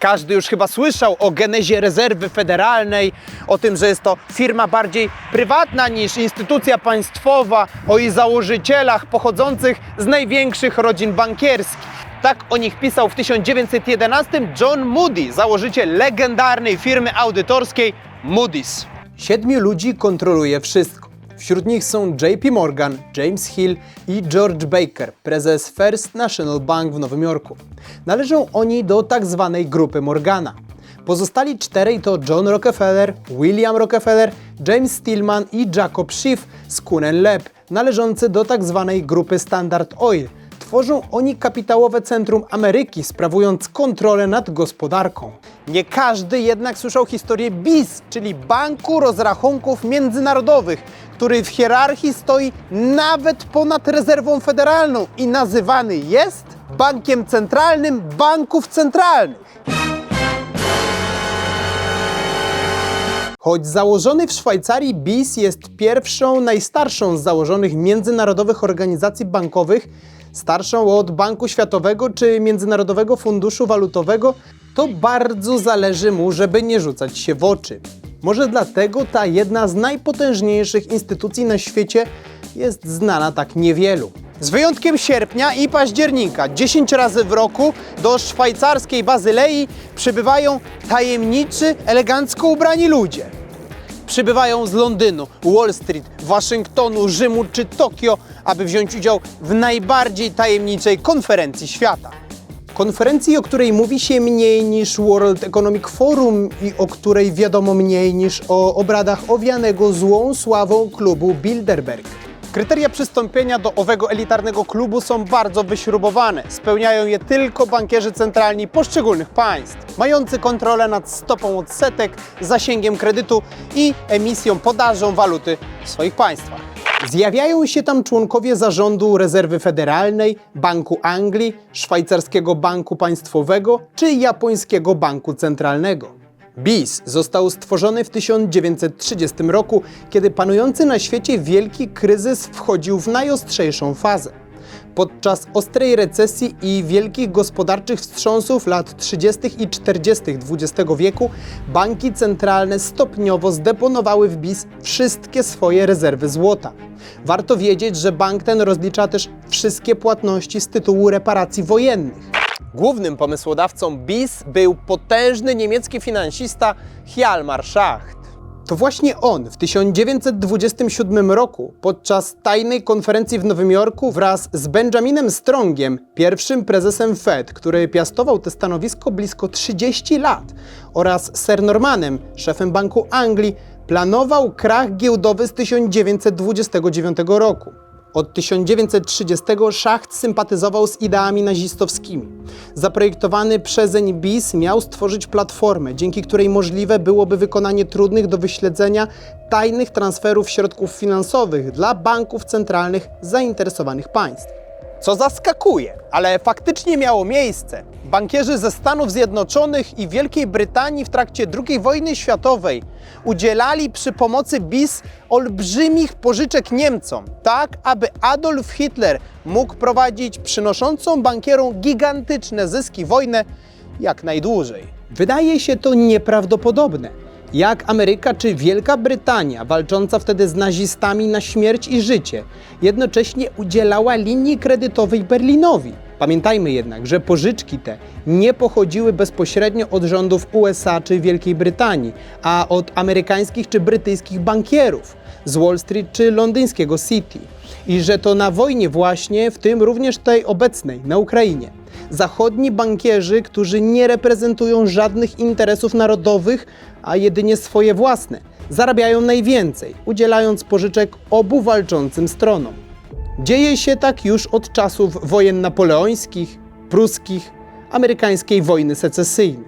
Każdy już chyba słyszał o genezie rezerwy federalnej, o tym, że jest to firma bardziej prywatna niż instytucja państwowa, o jej założycielach pochodzących z największych rodzin bankierskich. Tak o nich pisał w 1911 John Moody, założyciel legendarnej firmy audytorskiej Moody's. Siedmiu ludzi kontroluje wszystko. Wśród nich są JP Morgan, James Hill i George Baker, prezes First National Bank w Nowym Jorku. Należą oni do tak zwanej grupy Morgana. Pozostali czterej to John Rockefeller, William Rockefeller, James Stillman i Jacob Schiff z Kunen Leb, należący do tak zwanej grupy Standard Oil. Tworzą oni kapitałowe centrum Ameryki, sprawując kontrolę nad gospodarką. Nie każdy jednak słyszał historię BIS, czyli Banku Rozrachunków Międzynarodowych, który w hierarchii stoi nawet ponad rezerwą federalną i nazywany jest bankiem centralnym banków centralnych. Choć założony w Szwajcarii BIS jest pierwszą, najstarszą z założonych międzynarodowych organizacji bankowych, starszą od Banku Światowego czy Międzynarodowego Funduszu Walutowego, to bardzo zależy mu, żeby nie rzucać się w oczy. Może dlatego ta jedna z najpotężniejszych instytucji na świecie jest znana tak niewielu. Z wyjątkiem sierpnia i października, 10 razy w roku do szwajcarskiej Bazylei przybywają tajemniczy, elegancko ubrani ludzie. Przybywają z Londynu, Wall Street, Waszyngtonu, Rzymu czy Tokio, aby wziąć udział w najbardziej tajemniczej konferencji świata. Konferencji, o której mówi się mniej niż World Economic Forum i o której wiadomo mniej niż o obradach owianego złą sławą klubu Bilderberg. Kryteria przystąpienia do owego elitarnego klubu są bardzo wyśrubowane. Spełniają je tylko bankierzy centralni poszczególnych państw, mający kontrolę nad stopą odsetek, zasięgiem kredytu i emisją podażą waluty w swoich państwach. Zjawiają się tam członkowie zarządu Rezerwy Federalnej, Banku Anglii, Szwajcarskiego Banku Państwowego czy Japońskiego Banku Centralnego. BIS został stworzony w 1930 roku, kiedy panujący na świecie wielki kryzys wchodził w najostrzejszą fazę. Podczas ostrej recesji i wielkich gospodarczych wstrząsów lat 30. i 40. XX wieku banki centralne stopniowo zdeponowały w BIS wszystkie swoje rezerwy złota. Warto wiedzieć, że bank ten rozlicza też wszystkie płatności z tytułu reparacji wojennych. Głównym pomysłodawcą BIS był potężny niemiecki finansista Hjalmar Schacht. To właśnie on w 1927 roku podczas tajnej konferencji w Nowym Jorku wraz z Benjaminem Strongiem, pierwszym prezesem Fed, który piastował to stanowisko blisko 30 lat, oraz Sir Normanem, szefem Banku Anglii, planował krach giełdowy z 1929 roku. Od 1930 Schacht sympatyzował z ideami nazistowskimi. Zaprojektowany przezeń BIS miał stworzyć platformę, dzięki której możliwe byłoby wykonanie trudnych do wyśledzenia tajnych transferów środków finansowych dla banków centralnych zainteresowanych państw. Co zaskakuje, ale faktycznie miało miejsce. Bankierzy ze Stanów Zjednoczonych i Wielkiej Brytanii w trakcie II wojny światowej udzielali przy pomocy BIS olbrzymich pożyczek Niemcom, tak aby Adolf Hitler mógł prowadzić przynoszącą bankierom gigantyczne zyski wojnę jak najdłużej. Wydaje się to nieprawdopodobne. Jak Ameryka czy Wielka Brytania, walcząca wtedy z nazistami na śmierć i życie, jednocześnie udzielała linii kredytowej Berlinowi. Pamiętajmy jednak, że pożyczki te nie pochodziły bezpośrednio od rządów USA czy Wielkiej Brytanii, a od amerykańskich czy brytyjskich bankierów z Wall Street czy londyńskiego City. I że to na wojnie właśnie, w tym również tej obecnej, na Ukrainie, zachodni bankierzy, którzy nie reprezentują żadnych interesów narodowych, a jedynie swoje własne, zarabiają najwięcej, udzielając pożyczek obu walczącym stronom. Dzieje się tak już od czasów wojen napoleońskich, pruskich, amerykańskiej wojny secesyjnej.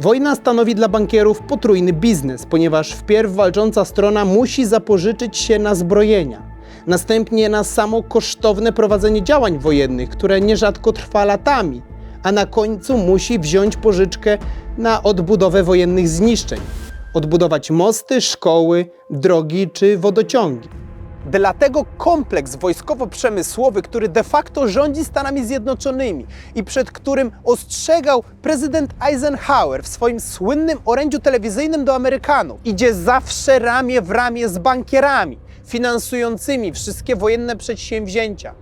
Wojna stanowi dla bankierów potrójny biznes, ponieważ wpierw walcząca strona musi zapożyczyć się na zbrojenia, następnie na samo kosztowne prowadzenie działań wojennych, które nierzadko trwa latami, a na końcu musi wziąć pożyczkę na odbudowę wojennych zniszczeń, odbudować mosty, szkoły, drogi czy wodociągi. Dlatego kompleks wojskowo-przemysłowy, który de facto rządzi Stanami Zjednoczonymi i przed którym ostrzegał prezydent Eisenhower w swoim słynnym orędziu telewizyjnym do Amerykanów, idzie zawsze ramię w ramię z bankierami finansującymi wszystkie wojenne przedsięwzięcia.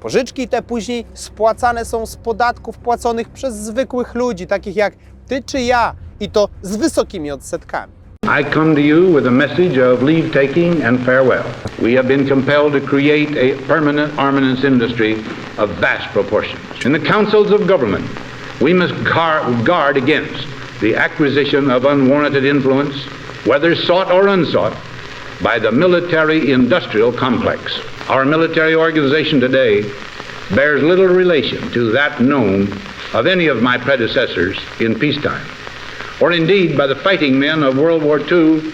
Pożyczki te później spłacane są z podatków płaconych przez zwykłych ludzi, takich jak ty czy ja, i to z wysokimi odsetkami. I come to you with a message of leave taking and farewell. We have been compelled to create a permanent armaments industry of vast proportions. In the councils of government, we must guard, guard against the acquisition of unwarranted influence, whether sought or unsought, by the military industrial complex. Our military organization today bears little relation to that known of any of my predecessors in peacetime or indeed by the fighting men of World War II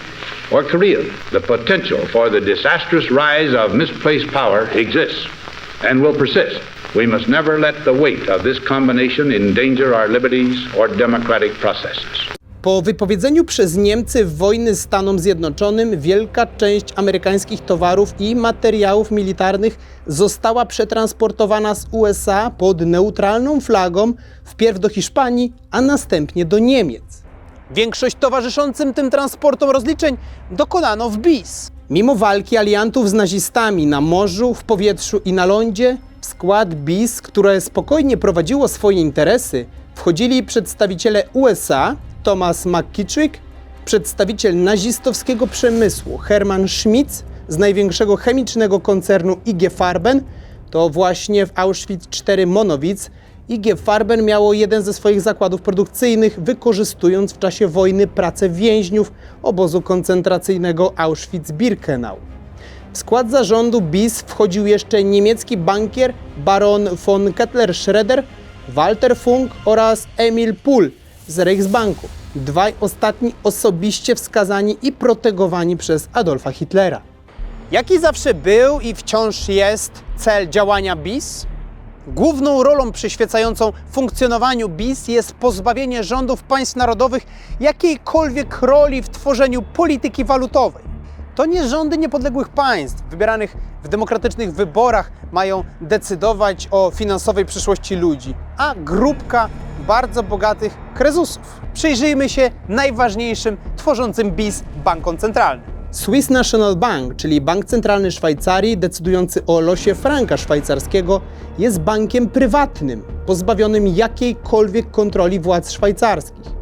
or Korea. The potential for the disastrous rise of misplaced power exists and will persist. We must never let the weight of this combination endanger our liberties or democratic processes. Po wypowiedzeniu przez Niemcy wojny Stanom Zjednoczonym wielka część amerykańskich towarów i materiałów militarnych została przetransportowana z USA pod neutralną flagą wpierw do Hiszpanii, a następnie do Niemiec. Większość towarzyszącym tym transportom rozliczeń dokonano w BIS. Mimo walki aliantów z nazistami na morzu, w powietrzu i na lądzie, w skład BIS, które spokojnie prowadziło swoje interesy, wchodzili przedstawiciele USA, Thomas McKittrick, przedstawiciel nazistowskiego przemysłu Hermann Schmitz z największego chemicznego koncernu IG Farben, to właśnie w Auschwitz IV Monowitz IG Farben miało jeden ze swoich zakładów produkcyjnych, wykorzystując w czasie wojny pracę więźniów obozu koncentracyjnego Auschwitz-Birkenau. W skład zarządu BIS wchodził jeszcze niemiecki bankier baron von Kettler-Schroeder, Walter Funk oraz Emil Pull z Reichsbanku. Dwaj ostatni osobiście wskazani i protegowani przez Adolfa Hitlera. Jaki zawsze był i wciąż jest cel działania BIS? Główną rolą przyświecającą funkcjonowaniu BIS jest pozbawienie rządów państw narodowych jakiejkolwiek roli w tworzeniu polityki walutowej. To nie rządy niepodległych państw, wybieranych w demokratycznych wyborach, mają decydować o finansowej przyszłości ludzi, a grupka bardzo bogatych krezusów. Przyjrzyjmy się najważniejszym tworzącym BIS bankom centralnym. Swiss National Bank, czyli bank centralny Szwajcarii decydujący o losie franka szwajcarskiego, jest bankiem prywatnym, pozbawionym jakiejkolwiek kontroli władz szwajcarskich.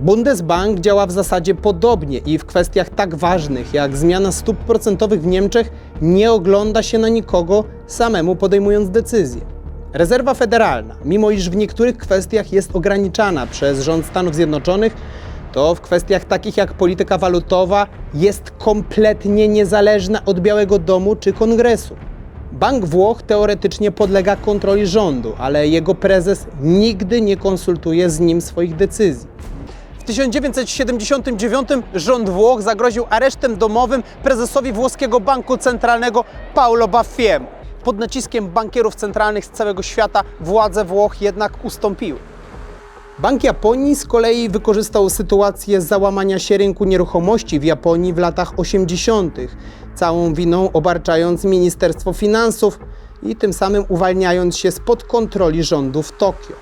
Bundesbank działa w zasadzie podobnie i w kwestiach tak ważnych jak zmiana stóp procentowych w Niemczech nie ogląda się na nikogo, samemu podejmując decyzje. Rezerwa Federalna, mimo iż w niektórych kwestiach jest ograniczana przez rząd Stanów Zjednoczonych, to w kwestiach takich jak polityka walutowa jest kompletnie niezależna od Białego Domu czy Kongresu. Bank Włoch teoretycznie podlega kontroli rządu, ale jego prezes nigdy nie konsultuje z nim swoich decyzji. W 1979 rząd Włoch zagroził aresztem domowym prezesowi włoskiego banku centralnego Paolo Baffiemu. Pod naciskiem bankierów centralnych z całego świata władze Włoch jednak ustąpiły. Bank Japonii z kolei wykorzystał sytuację załamania się rynku nieruchomości w Japonii w latach 80., całą winą obarczając Ministerstwo Finansów i tym samym uwalniając się spod kontroli rządu w Tokio.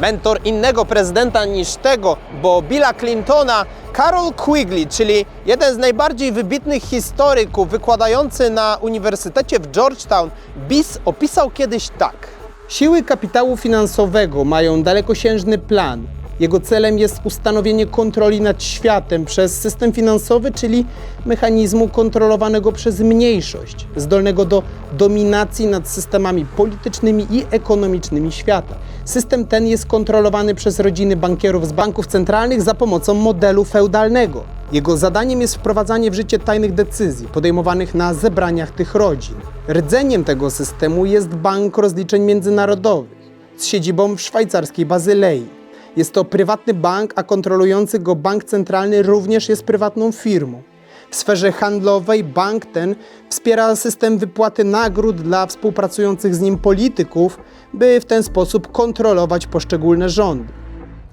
Mentor innego prezydenta niż tego, bo Billa Clintona, Carol Quigley, czyli jeden z najbardziej wybitnych historyków wykładający na Uniwersytecie w Georgetown, BIS opisał kiedyś tak. Siły kapitału finansowego mają dalekosiężny plan. Jego celem jest ustanowienie kontroli nad światem przez system finansowy, czyli mechanizmu kontrolowanego przez mniejszość, zdolnego do dominacji nad systemami politycznymi i ekonomicznymi świata. System ten jest kontrolowany przez rodziny bankierów z banków centralnych za pomocą modelu feudalnego. Jego zadaniem jest wprowadzanie w życie tajnych decyzji podejmowanych na zebraniach tych rodzin. Rdzeniem tego systemu jest Bank Rozliczeń Międzynarodowych z siedzibą w szwajcarskiej Bazylei. Jest to prywatny bank, a kontrolujący go bank centralny również jest prywatną firmą. W sferze handlowej bank ten wspiera system wypłaty nagród dla współpracujących z nim polityków, by w ten sposób kontrolować poszczególne rządy.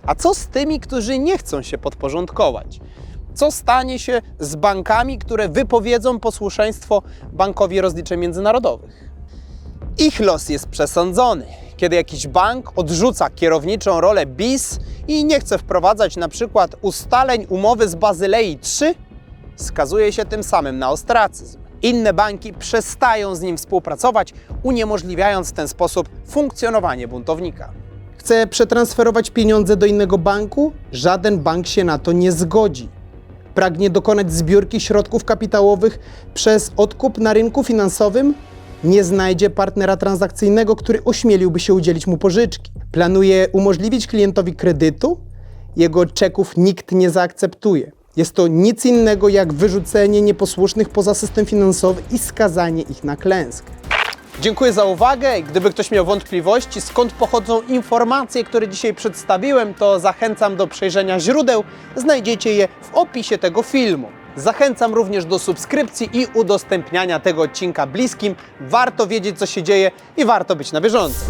A co z tymi, którzy nie chcą się podporządkować? Co stanie się z bankami, które wypowiedzą posłuszeństwo Bankowi Rozliczeń Międzynarodowych? Ich los jest przesądzony. Kiedy jakiś bank odrzuca kierowniczą rolę BIS i nie chce wprowadzać na przykład ustaleń umowy z Bazylei III, skazuje się tym samym na ostracyzm. Inne banki przestają z nim współpracować, uniemożliwiając w ten sposób funkcjonowanie buntownika. Chce przetransferować pieniądze do innego banku? Żaden bank się na to nie zgodzi. Pragnie dokonać zbiórki środków kapitałowych przez odkup na rynku finansowym? Nie znajdzie partnera transakcyjnego, który ośmieliłby się udzielić mu pożyczki. Planuje umożliwić klientowi kredytu? Jego czeków nikt nie zaakceptuje. Jest to nic innego jak wyrzucenie nieposłusznych poza system finansowy i skazanie ich na klęskę. Dziękuję za uwagę. Gdyby ktoś miał wątpliwości, skąd pochodzą informacje, które dzisiaj przedstawiłem, to zachęcam do przejrzenia źródeł. Znajdziecie je w opisie tego filmu. Zachęcam również do subskrypcji i udostępniania tego odcinka bliskim. Warto wiedzieć, co się dzieje i warto być na bieżąco.